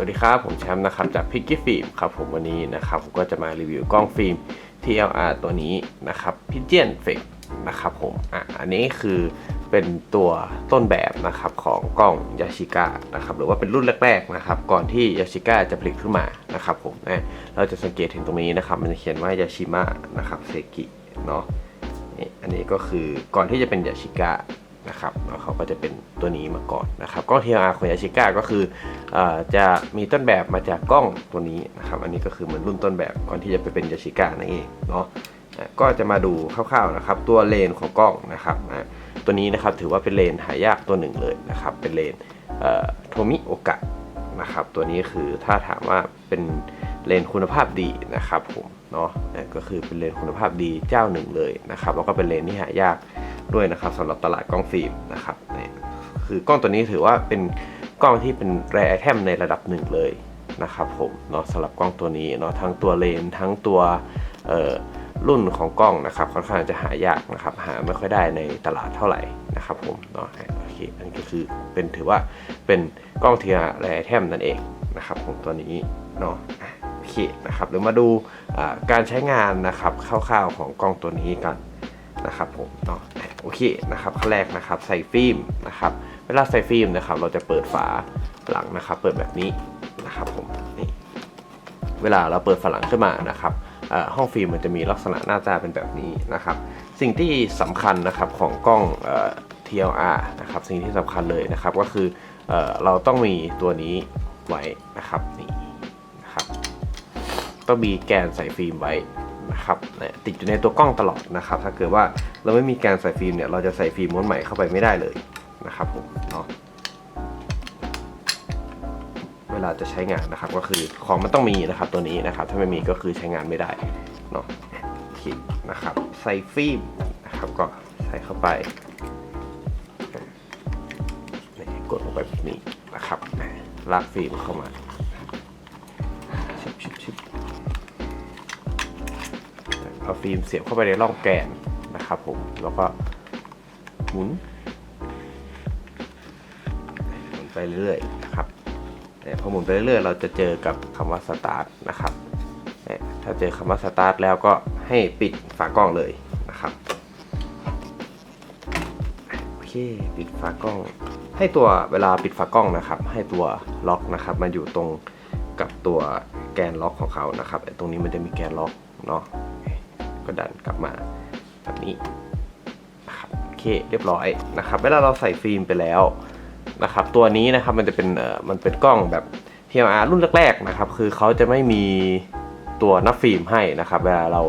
สวัสดีครับ ผมแชมป์นะครับจากพิกกี้ฟิล์มครับผมวันนี้นะครับผมก็จะมารีวิวกล้องฟิล์ม TLR ตัวนี้นะครับพิเจียนเฟกนะครับผมอะอันนี้คือเป็นตัวต้นแบบนะครับของกล้องยาชิก้านะครับหรือว่าเป็นรุ่นแรกๆนะครับก่อนที่ยาชิก้าจะผลิตขึ้นมานะครับผมนะเราจะสังเกตถึงตรงนี้นะครับมันจะเขียนว่ายาชิมะนะครับเซกิเนาะนี่อันนี้ก็คือก่อนที่จะเป็นยาชิก้า นะครับแล้วเขาก็จะเป็นตัวนี้มาก่อนนะครับกล้อง TLR ของยาชิก้าก็คืออจะมีต้นแบบมาจากกล้องตัวนี้นะครับอันนี้ก็คือเหมือนรุ่นต้นแบบก่อนที่จะไปเป็นยาชิก้านั่นเองเนาะก็จะมาดูคร่าวๆนะครับตัวเลนของกล้องนะครับตัวนี้นะครับถือว่าเป็นเลนหายากตัวหนึ่งเลยนะครับเป็นเลนโทมิโอกะนะครับตัวนี้คือถ้าถามว่าเป็นเลนคุณภาพดีนะครับผมเนาะก็คือเป็นเลนคุณภาพดีเจ้าหนึ่งเลยนะครับแล้วก็เป็นเลนที่หายาก ด้วยนะครับสำหรับตลาดกล้องฟิล์มนะครับนี่คือกล้องตัวนี้ถือว่าเป็นกล้องที่เป็นแรไอเทมในระดับหนึ่งเลยนะครับผมเนาะสำหรับกล้องตัวนี้เนาะทั้งตัวเลนส์ทั้งตัวรุ่นของกล้องนะครับค่อนข้างจะหายากนะครับหาไม่ค่อยได้ในตลาดเท่าไหร่นะครับผมเนาะโอเคอันนี้ก็คือเป็นถือว่าเป็นกล้องเทียร์แรไอเทมนั่นเองนะครับผมตัวนี้เนาะโอเคนะครับเดี๋ยวมาดูการใช้งานนะครับคร่าวๆของกล้องตัวนี้กัน นะครับผมเนาะโอเคนะครับขั้นแรกนะครับใส่ฟิล์มนะครับเวลาใส่ฟิล์มนะครับ เราจะเปิดฝาหลังนะครับ เปิดแบบนี้นะครับผมนี่เวลาเราเปิดฝาหลังขึ้นมานะครับห้องฟิล์มมันจะมีลักษณะหน้าตาเป็นแบบนี้นะครับ สิ่งที่สำคัญนะครับของกล้อง TLR นะครับสิ่งที่สำคัญเลยนะครับก็คือเอเราต้องมีตัวนี้ไว้นะครับนี่นะครับต้องมีแกนใส่ฟิล์มไว้ นะครับเนี่ยติดอยู่ในตัวกล้องตลอดนะครับ ถ้าเกิดว่าเราไม่มีแกนใส่ฟิล์มเนี่ยเราจะใส่ฟิล์มม้วนใหม่เข้าไปไม่ได้เลยนะครับผมเนาะเวลาจะใช้งานนะครับก็คือของมันต้องมีนะครับตัวนี้นะครับ ถ้าไม่มีก็คือใช้งานไม่ได้เนาะโอเคนะครับ ใส่ฟิล์มนะครับก็ใส่เข้าไปกดลงไปแบบนี้นะครับลากฟิล์มเข้ามา เอาฟิล์มเสียบเข้าไปในร่องแกนนะครับผมแล้วก็หมุนหมุนไปเรื่อยๆนะครับแต่พอหมุนไปเรื่อยๆ เราจะเจอกับคำว่าสตาร์ทนะครับถ้าเจอคำว่าสตาร์ทแล้วก็ให้ปิดฝากล้องเลยนะครับโอเคปิดฝากล้อง ให้ตัวเวลาปิดฝากล้องนะครับ ให้ตัวล็อกนะครับมันอยู่ตรงกับตัวแกนล็อกของเขานะครับตรงนี้มันจะมีแกนล็อกเนาะ ก็ดันกลับมาแบบนี้นะครับโอเคเรียบร้อยนะครับเวลาเราใส่ฟิล์มไปแล้วนะครับตัวนี้นะครับมันจะเป็นเอ่อมันเป็นกล้องแบบ TLR รุ่นแรกๆนะครับคือเขาจะไม่มีตัวนับฟิล์มให้นะครับเวลาเรา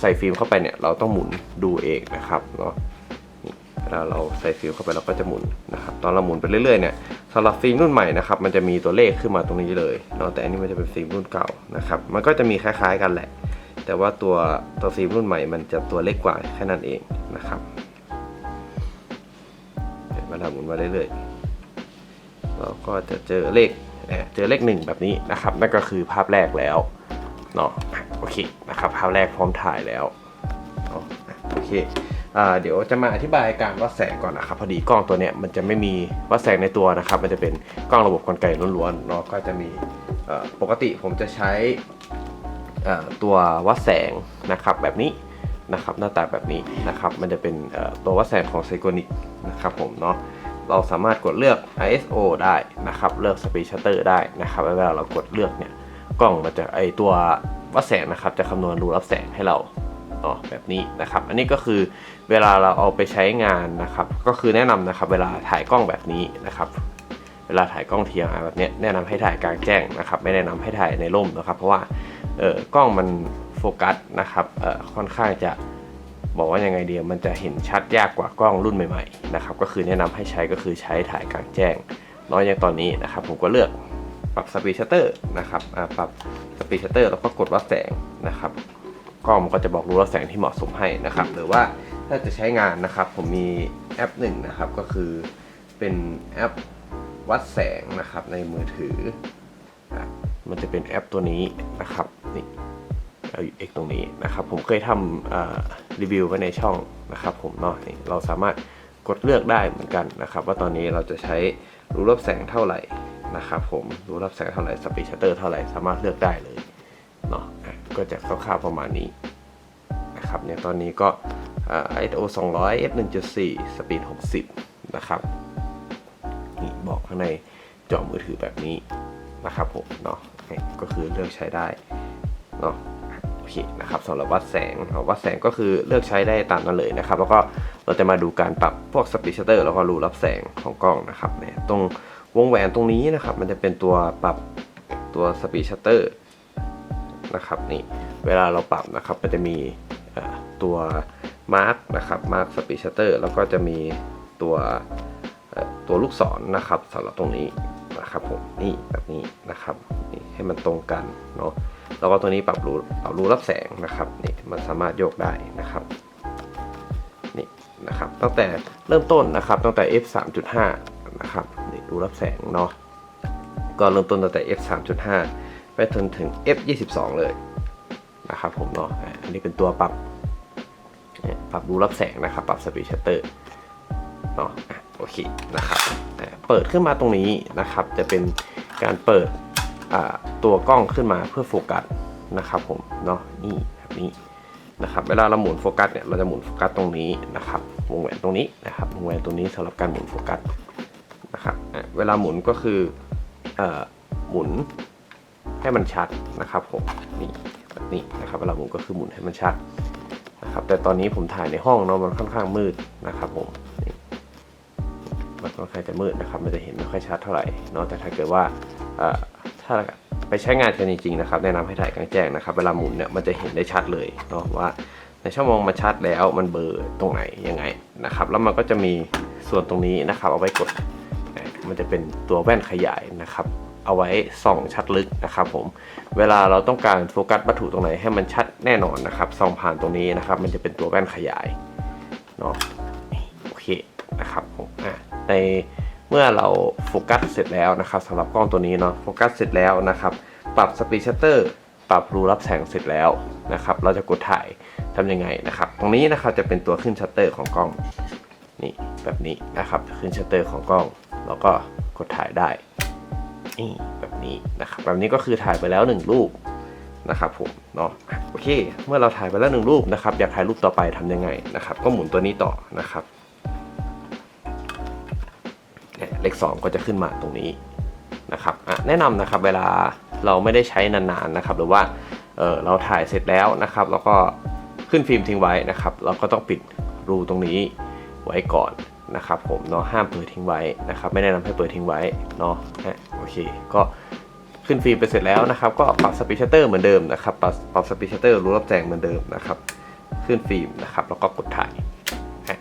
ใส่ฟิล์มเข้าไปเนี่ยเราต้องหมุนดูเองนะครับเนาะเวลาเราใส่ฟิล์มเข้าไปเราก็จะหมุนนะครับตอนเราหมุนไปเรื่อยๆเนี่ยสำหรับฟิล์มรุ่นใหม่นะครับมันจะมีตัวเลขขึ้นมาตรงนี้เลยเนาะแต่อันนี้มันจะเป็นฟิล์มรุ่นเก่านะครับมันก็จะมีคล้ายๆกันแหละ แต่ว่าตัวตัวฟิล์มรุ่นใหม่มันจะตัวเล็กกว่าแค่นั้นเองนะครับมาทำหมุนมาเรื่อยๆเราก็จะเจอเลขเเจอเลขหนึ่งแบบนี้นะครับนั่นก็คือภาพแรกแล้วเนาะโอเคนะครับภาพแรกพร้อมถ่ายแล้วโอเคเดี๋ยวจะมาอธิบายการวัดแสงก่อนนะครับ พอดีกล้องตัวเนี้ยมันจะไม่มีวัดแสงในตัวนะครับ มันจะเป็นกล้องระบบกลไกล้วนๆเนาะก็จะมีปกติผมจะใช้ ตัววัดแสงนะครับแบบนี้นะครับหน้าตาแบบนี้นะครับมันจะเป็นตัววัดแสงของไซโกนิกนะครับผมเนาะเราสามารถกดเลือก ISO ได้นะครับเลือก Speed Shutter ได้นะครับเวลาเรากดเลือกเนี่ยกล้องมันจะไอตัววัดแสงนะครับจะคำนวณรูรับแสงให้เราเนาะแบบนี้นะครับ อันนี้ก็คือเวลาเราเอาไปใช้งานนะครับ ก็คือแนะนำนะครับเวลาถ่ายกล้องแบบนี้นะครับเวลาถ่ายกล้อง TLR แบบเนี้ยแนะนำให้ถ่ายกลางแจ้งนะครับ ไม่แนะนำให้ถ่ายในร่มนะครับ เพราะว่า เออกล้องมันโฟกัสนะครับเออค่อนข้างจะบอกว่ายังไงเดียวมันจะเห็นชัดยากกว่ากล้องรุ่นใหม่ๆนะครับก็คือแนะนำให้ใช้ก็คือใช้ถ่ายกลางแจ้งน้อยอย่างตอนนี้นะครับผมก็เลือกปรับสปีดชัตเตอร์นะครับปรับสปีดชัตเตอร์แล้วก็กดวัดแสงนะครับกล้องมันก็จะบอกรูรับแสงที่เหมาะสมให้นะครับ หรือว่าถ้าจะใช้งานนะครับ ผมมีแอปหนึ่งนะครับก็คือเป็นแอปวัดแสงนะครับในมือถือ มันจะเป็นแอปตัวนี้นะครับนี่เอาเอกตรงนี้นะครับผมเคยทำรีวิวไว้ในช่องนะครับผมเนาะนี่เราสามารถกดเลือกได้เหมือนกันนะครับ ว่าตอนนี้เราจะใช้รูรับแสงเท่าไหร่นะครับผมรูรับแสงเท่าไหร่สปีดชัตเตอร์เท่าไหร่สามารถเลือกได้เลยเนาะก็จะคร่าวๆประมาณนี้นะครับเนี่ยตอนนี้ก็อ่า ISO 200 f 1.4 สปีด 60 นะครับนี่บอกข้างในจอมือถือแบบนี้นะครับผมเนาะ ก็คือเลือกใช้ได้เนาะโอเคนะครับสำหรับวัดแสงวัดแสงก็คือเลือกใช้ได้ตามนั้นเลยนะครับ แล้วก็เราจะมาดูการปรับพวกสปีชัตเตอร์แล้วก็รูรับแสงของกล้องนะครับเนี่ยตรงวงแหวนตรงนี้นะครับ มันจะเป็นตัวปรับตัวสปีชัตเตอร์นะครับนี่เวลาเราปรับนะครับมันจะมีตัวมาร์กนะครับมาร์กสปีชัตเตอร์แล้วก็จะมีตัวตัวลูกศรนะครับสำหรับตรงนี้ นะครับผมนี่แบบนี้นะครับนี่ให้มันตรงกันเนาะแล้วก็ตัวนี้ปรับรูปรับรูรับแสงนะครับนี่มันสามารถโยกได้นะครับนี่นะครับตั้งแต่เริ่มต้นนะครับตั้งแต่ f 3.5นะครับนี่ดูรับแสงเนาะก็เริ่มต้นตั้งแต่ f 3.5ไปจนถึง f 22เลยนะครับผมเนาะอันนี้เป็นตัวปรับปรับดูรับแสงนะครับ ปรับสปีดชัตเตอร์ เนาะโอเคนะครับเปิดขึ้นมาตรงนี้นะครับ จะเป็นการเปิดตัวกล้องขึ้นมาเพื่อโฟกัสนะครับผมเนาะนี่แบบนี้นะครับเวลาเราหมุนโฟกัสเนี่ยเราจะหมุนโฟกัสตรงนี้นะครับวงแหวนตรงนี้นะครับวงแหวนตรงนี้สำหรับการหมุนโฟกัสนะครับเวลาหมุนก็คืออหมุนให้มันชัดนะครับผมนี่แบบนี้นะครับเวลาหมุนก็คือหมุนให้มันชัดนะครับแต่ตอนนี้ผมถ่ายในห้องเนาะมันค่อนข้างมืดนะครับผม ค่อนข้างจะมืดนะครับ มันจะเห็นไม่ค่อยชัดเท่าไหร่เนาะแต่ถ้าเกิดว่าถ้าไปใช้งานกันจริงๆนะครับแนะนำให้ถ่ายกลางแจ้งนะครับ เวลาหมุนเนี่ยมันจะเห็นได้ชัดเลยเนาะว่าในชั่วโมองมันชัดแล้วมันเบอร์ตรงไหนยังไงนะครับ แล้วมันก็จะมีส่วนตรงนี้นะครับ เอาไว้กดมันจะเป็นตัวแว่นขยายนะครับ เอาไว้ส่องชัดลึกนะครับ ผม เวลาเราต้องการโฟกัสวัตถุตรงไหนให้มันชัดแน่นอนนะครับส่องผ่านตรงนี้นะครับ มันจะเป็นตัวแว่นขยายเนาะโอเคนะครับผมอะ ในเมื่อเราโฟกัสเสร็จแล้วนะครับสำหรับกล้องตัวนี้เนาะโฟกัสเสร็จแล้วนะครับปรับสปีดชัตเตอร์ปรับรูรับแสงเสร็จแล้วนะครับ เราจะกดถ่ายทำยังไงนะครับ ตรงนี้นะครับจะเป็นตัวขึ้นชัตเตอร์ของกล้องนี่แบบนี้นะครับขึ้นชัตเตอร์ของกล้องแล้วก็กดถ่ายได้นี่แบบนี้นะครับ แบบนี้ก็คือถ่ายไปแล้วหนึ่งรูปนะครับผมเนาะอะโอเค เมื่อเราถ่ายไปแล้วหนึ่งรูปนะครับ อยากถ่ายรูปต่อไปทำยังไงนะครับ ก็หมุนตัวนี้ต่อนะครับ เลขสองก็จะขึ้นมาตรงนี้นะครับแนะนำนะครับเวลาเราไม่ได้ใช้นานๆนะครับ หรือว่าเเราถ่ายเสร็จแล้วนะครับ แล้วก็ขึ้นฟิล์มทิ้งไว้นะครับ เราก็ต้องปิดรูตรงนี้ไว้ก่อนนะครับ ผมเนาะห้ามเปิดทิ้งไว้นะครับ ไม่แนะนำให้เปิดทิ้งไว้เนาะโอเค ก็ขึ้นฟิล์มไปเสร็จแล้วนะครับ ก็ปรับสปีชเตอร์เหมือนเดิมนะครับปรับปรับสปีชเตอร์รู้รับแจ้งเหมือนเดิมนะครับ ขึ้นฟิล์มนะครับ แล้วก็กดถ่าย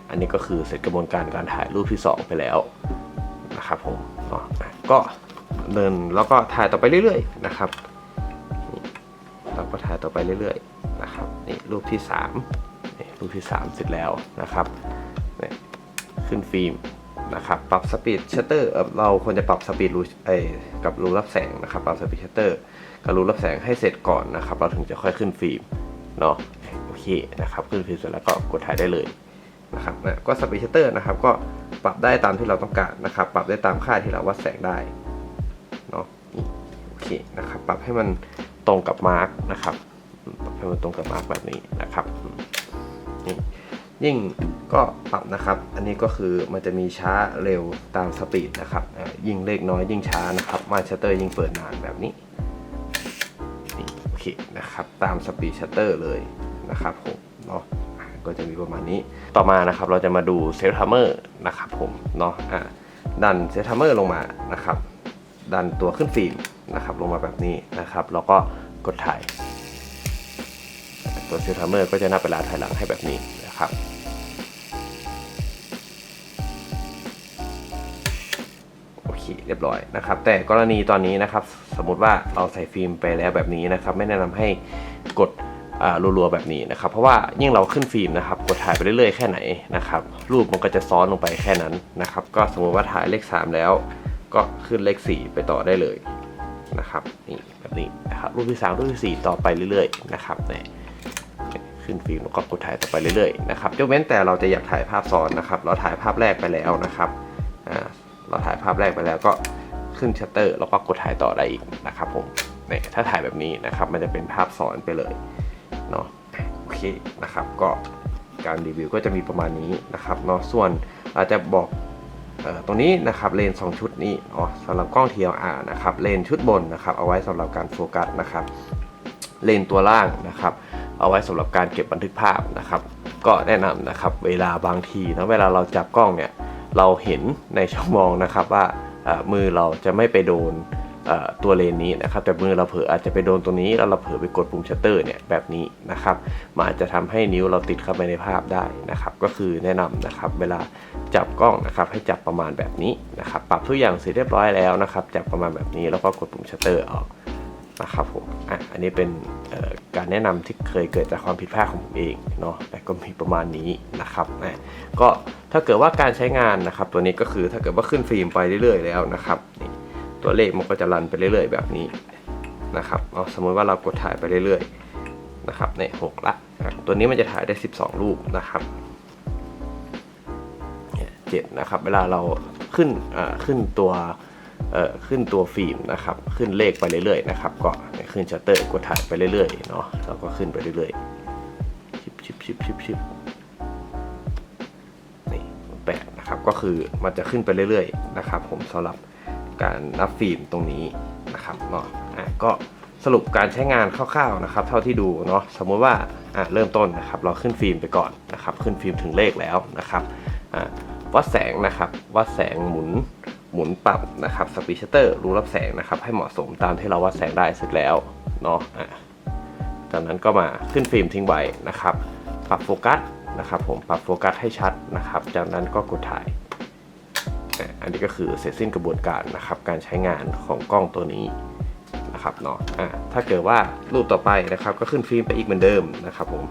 อันนี้ก็คือเสร็จกระบวนการการถ่ายรูปที่สองไปแล้ว นะครับผมเนาะอะก็เดินแล้วก็ถ่ายต่อไปเรื่อยๆนะครับนี่เราก็ถ่ายต่อไปเรื่อยๆนะครับนี่รูปที่3นี่รูปที่ 3 เสร็จแล้วนะครับนี่ขึ้นฟิล์มนะครับปรับสปีดชัตเตอร์เราควรจะปรับสปีดรูไอกับรูรับแสงนะครับปรับสปีดชัตเตอร์กับรูรับแสงให้เสร็จก่อนนะครับ เราถึงจะค่อยขึ้นฟิล์มเนาะโอเคนะครับขึ้นฟิล์มเสร็จแล้วก็กดถ่ายได้เลยนะครับนะก็สปีดชัตเตอร์นะครับก็ ปรับได้ตามที่เราต้องการนะครับ ปรับได้ตามค่าที่เราวัดแสงได้เนาะโอเคนะครับ ปรับให้มันตรงกับมาร์กนะครับปรับให้มันตรงกับมาร์กแบบนี้นะครับนี่ยิ่งก็ปรับนะครับ อันนี้ก็คือมันจะมีช้าเร็วตามสปีดนะครับ ยิ่งเลขน้อยยิ่งช้านะครับมาชัตเตอร์ยิ่งเปิดนานแบบนี้นี่โอเคนะครับ ตามสปีดชัตเตอร์เลยนะครับผมเนาะ ก็จะมีประมาณนี้ ต่อมานะครับเราจะมาดูเซลทัมเมอร์นะครับผมเนาะอ่าดันเซลทัมเมอร์ลงมานะครับ ดันตัวขึ้นฟิล์มนะครับลงมาแบบนี้นะครับ แล้วก็กดถ่าย ตัวเซลทัมเมอร์ก็จะนับเวลาถ่ายหลังให้แบบนี้นะครับโอเคเรียบร้อยนะครับแต่กรณีตอนนี้นะครับสมมุติว่าเราใส่ฟิล์มไปแล้วแบบนี้นะครับ ไม่แนะนำให้กด รัวๆแบบนี้นะครับ เพราะว่ายิ่งเราขึ้นฟิล์มนะครับกดถ่ายไปเรื่อยๆแค่ไหนนะครับรูปมันก็จะซ้อนลงไปแค่นั้นนะครับก็สมมติว่าถ่ายเลข 3 แล้ว ก็ขึ้นเลข 4 ไปต่อได้เลยนะครับนี่แบบนี้นะครับรูปที่3รูปที่4ต่อไปเรื่อยๆนะครับเนี่ยขึ้นฟิล์มแล้วก็กดถ่ายต่อไปเรื่อยๆนะครับยกเว้นแต่เราจะอยากถ่ายภาพซ้อนนะครับ เราถ่ายภาพแรกไปแล้วนะครับเราถ่ายภาพแรกไปแล้วก็ขึ้นชัตเตอร์ แล้วก็กดถ่ายต่อได้อีกนะครับผมเนี่ยถ้าถ่ายแบบนี้นะครับ มันจะเป็นภาพซ้อนไปเลย เนาะโอเคนะครับก็การรีวิวก็จะมีประมาณนี้นะครับเนาะส่วนอาจจะบอกออตรงนี้นะครับเลนส์สองชุดนี้เนาะสำหรับกล้อง TLR นะครับเลนชุดบนนะครับเอาไว้สำหรับการโฟกัสนะครับเลนตัวล่างนะครับเอาไว้สำหรับการเก็บบันทึกภาพนะครับก็แนะนำนะครับเวลาบางทีนะเวลาเราจับกล้องเนี่ยเราเห็นในช่องมองนะครับว่ามือเราจะไม่ไปโดน ตัวเลนนี้นะครับแต่มือเราเผลออาจจะไปโดนตรงนี้แล้วเราเผลอไปกดปุ่มชัตเตอร์เนี่ยแบบนี้นะครับมันอาจจะทำให้นิ้วเราติดเข้าไปในภาพได้นะครับก็คือแนะนำนะครับเวลาจับกล้องนะครับให้จับประมาณแบบนี้นะครับปรับทุกอย่างเสร็จเรียบร้อยแล้วนะครับจับประมาณแบบนี้แล้วก็กดปุ่มชัตเตอร์ออกนะครับผมอะอันนี้เป็นการแนะนำที่เคยเกิดจากความผิดพลาดของผมเองเนาะแต่ก็มีประมาณนี้นะครับอะก็ถ้าเกิดว่าการใช้งานนะครับตัวนี้ก็คือถ้าเกิดว่าขึ้นฟิล์มไปเรื่อยๆแล้วนะครับ ตัวเลขมันก็จะรันไปเรื่อยๆ แบบนี้นะครับเอาสมมติว่าเรากดถ่ายไปเรื่อยๆนะครับในหกละอะตัวนี้มันจะถ่ายได้ 12 รูปนะครับเจ็ดนะครับเวลาเราขึ้นอ่าขึ้นตัวเอ่อขึ้นตัวฟิล์มนะครับขึ้นเลขไปเรื่อยๆนะครับก็ขึ้นชัตเตอร์กดถ่ายไปเรื่อยๆเนาะแล้วก็ขึ้นไปเรื่อยๆชิบชิบชิบชิบชิบนี่แปดนะครับก็คือมันจะขึ้นไปเรื่อยๆนะครับผมสำหรับ การนับฟิล์มตรงนี้นะครับเนาะอะก็สรุปการใช้งานคร่าวๆนะครับ เท่าที่ดูเนาะสมมุติว่าอะเริ่มต้นนะครับ เราขึ้นฟิล์มไปก่อนนะครับ ขึ้นฟิล์มถึงเลขแล้วนะครับอะวัดแสงนะครับ วัดแสงหมุนหมุนปรับนะครับสปีชเตอร์รูรับแสงนะครับ ให้เหมาะสมตามที่เราวัดแสงได้เสร็จแล้วเนาะอะจากนั้นก็มาขึ้นฟิล์มทิ้งไว้นะครับ ปรับโฟกัสนะครับ ผมปรับโฟกัสให้ชัดนะครับ จากนั้นก็กดถ่าย อันนี้ก็คือเสร็จสิ้นกระบวนการนะครับการใช้งานของกล้องตัวนี้นะครับเนาะอะถ้าเกิดว่ารูปต่อไปนะครับก็ขึ้นฟิล์มไปอีกเหมือนเดิมนะครับผม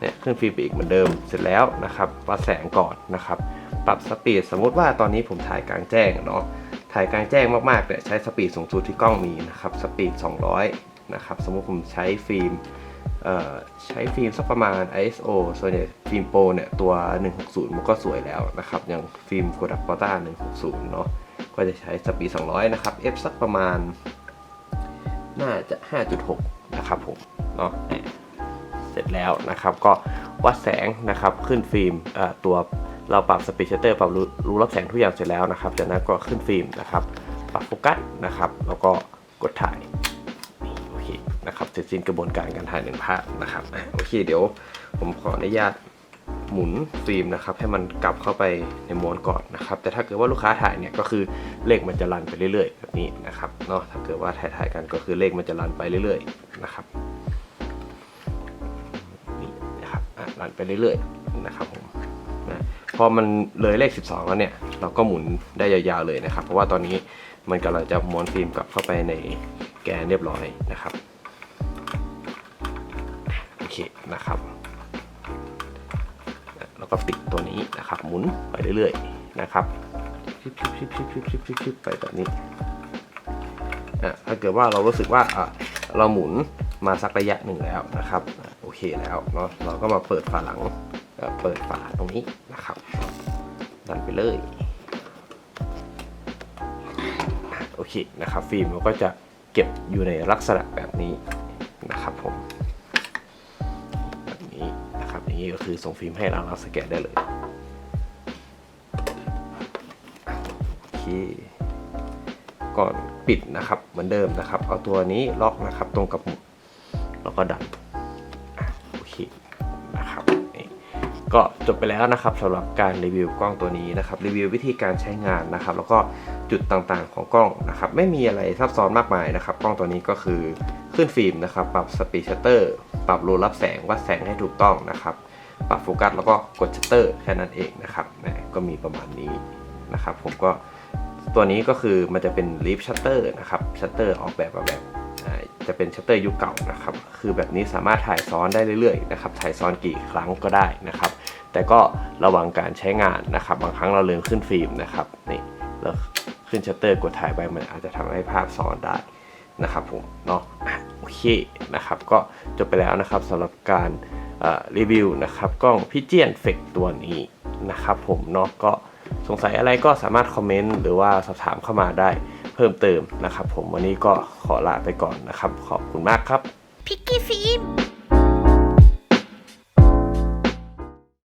เนี่ยขึ้นฟิล์มไปอีกเหมือนเดิม เสร็จแล้วนะครับวัดแสงก่อนนะครับ ปรับสปีดสมมุติว่าตอนนี้ผมถ่ายกลางแจ้งเนาะถ่ายกลางแจ้งมากๆเนี่ยใช้สปีดสูงสุดที่กล้องมีนะครับสปีด 200 นะครับ สมมุติผมใช้ฟิล์ม ใช้ฟิล์มสักประมาณ ISO ส่วนใหญ่ฟิล์มโปรเนี่ยตัว 160 มันก็สวยแล้วนะครับอย่างฟิล์ม Kodak Porta 160 เนาะก็จะใช้สปีด 200 นะครับ f สักประมาณ น่าจะ 5.6 นะครับผมเนาะเสร็จแล้วนะครับ ก็วัดแสงนะครับขึ้นฟิล์มตัวเราปรับสปีดชัตเตอร์ปรับรูรูรับแสงทุกอย่างเสร็จแล้วนะครับจากนั้นก็ขึ้นฟิล์มนะครับปรับโฟกัสนะครับ แล้วก็กดถ่าย นะครับเสร็จสิ้นกระบวนการการถ่ายหนึ่งภาพนะครับโอเคเดี๋ยวผมขออนุญาตหมุนฟิล์มนะครับให้มันกลับเข้าไปในม้วนก่อนนะครับ แต่ถ้าเกิดว่าลูกค้าถ่ายเนี่ยก็คือเลขมันจะรันไปเรื่อยๆ แบบนี้นะครับเนาะถ้าเกิดว่าถ่ายถ่ายกันก็คือเลขมันจะรันไปเรื่อยๆนะครับนี่นะครับรันไปเรื่อยๆนะครับผมนะพอมันเลยเลข 12 แล้วเนี่ยเราก็หมุนได้ยาวๆเลยนะครับ เพราะว่าตอนนี้มันกำลังจะม้วนฟิล์มกลับเข้าไปในแกนเรียบร้อยนะครับ นะครับ แล้วก็ปิดตัวนี้นะครับ หมุนไปเรื่อยๆนะครับชิบชิบชิบชิบชิบชิบชิบชิบไปแบบนี้อะถ้าเกิดว่าเรารู้สึกว่าอะเราหมุนมาสักระยะหนึ่งแล้วนะครับอะโอเคแล้วเนาะเราก็มาเปิดฝาหลังเอ่อเปิดฝาตรงนี้นะครับ ดันไปเลยอะโอเคนะครับฟิล์มมันก็จะเก็บอยู่ในลักษณะแบบนี้นะครับผมแบบนี้ นี้ก็คือส่งฟิล์มให้เราเราสแกนได้เลยโอเคก่อนปิดนะครับเหมือนเดิมนะครับ เอาตัวนี้ล็อกนะครับตรงกับหมุดแล้วก็ดันโอเคนะครับนี่ก็จบไปแล้วนะครับสำหรับการรีวิวกล้องตัวนี้นะครับรีวิววิธีการใช้งานนะครับ แล้วก็จุดต่างๆของกล้องนะครับ ไม่มีอะไรซับซ้อนมากมายนะครับ กล้องตัวนี้ก็คือขึ้นฟิล์มนะครับ ปรับสปีดชัตเตอร์ ปรับรูรับแสงวัดแสงให้ถูกต้องนะครับ ปรับโฟกัสแล้วก็กดชัตเตอร์แค่นั้นเองนะครับนะก็มีประมาณนี้นะครับ ผมก็ตัวนี้ก็คือมันจะเป็นลีฟชัตเตอร์นะครับชัตเตอร์ออกแบบมาแบบจะเป็นชัตเตอร์ยุคเก่านะครับ คือแบบนี้สามารถถ่ายซ้อนได้เรื่อยๆนะครับ ถ่ายซ้อนกี่ครั้งก็ได้นะครับ แต่ก็ระวังการใช้งานนะครับ บางครั้งเราลืมขึ้นฟิล์มนะครับ นี่เราขึ้นชัตเตอร์กดถ่ายไปมันอาจจะทำให้ภาพซ้อนได้นะครับผม เนาะโอเคนะครับ ก็จบไปแล้วนะครับสำหรับการ รีวิวนะครับกล้องพิเจียนเฟกตัวนี้นะครับผมเนาะก็สงสัยอะไรก็สามารถคอมเมนต์หรือว่าสอบถามเข้ามาได้เพิ่มเติมนะครับ ผมวันนี้ก็ขอลาไปก่อนนะครับ ขอบคุณมากครับพิกกี้ฟิ